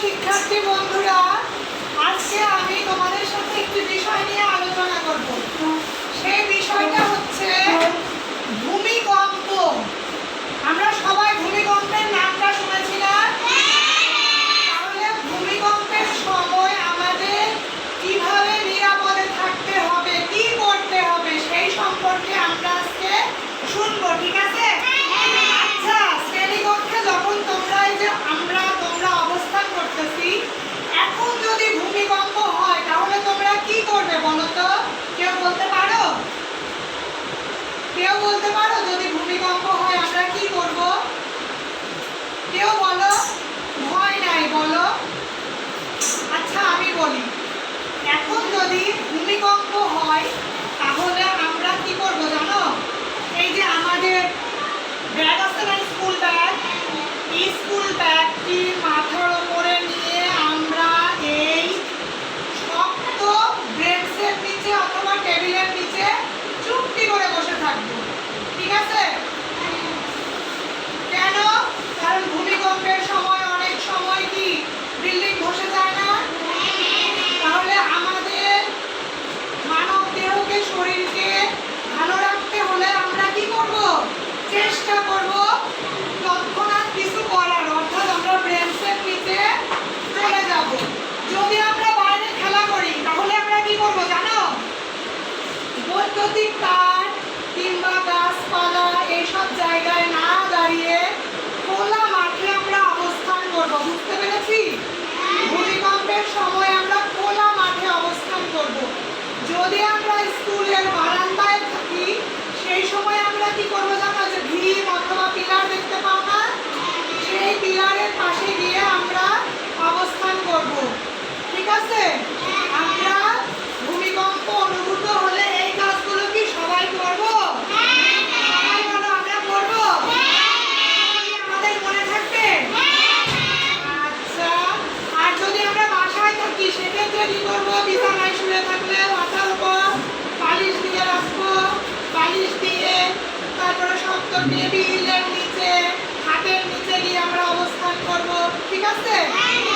শিক্ষার্থী বন্ধুরা আজকে আমি তোমাদের কেউ বলতে পারো যদি ভূমিকম্প হয়, আমরা কি করব? কেউ বলো? ভয় নাই, বলো? আচ্ছা আমি বলি। এখন যদি ভূমিকম্প হয় বৈদ্যুতিক তার কিংবা গাছপালা, এইসব জায়গায় না দাঁড়িয়ে খোলা মাঠে আমরা অবস্থান করব, বুঝতে পেরেছি? ভূমিকম্পের সময় আমরা খোলা মাঠে অবস্থান করব। যদি আমরা তৈরি করব? বিছানায় শুয়ে থাকলে মাথার উপর বালিশ দিয়ে রাখব। বালিশ দিয়ে তারপরে শক্ত টেবিলের নিচে, হাতের নিচে গিয়ে আমরা অবস্থান করব। ঠিক আছে? হ্যাঁ।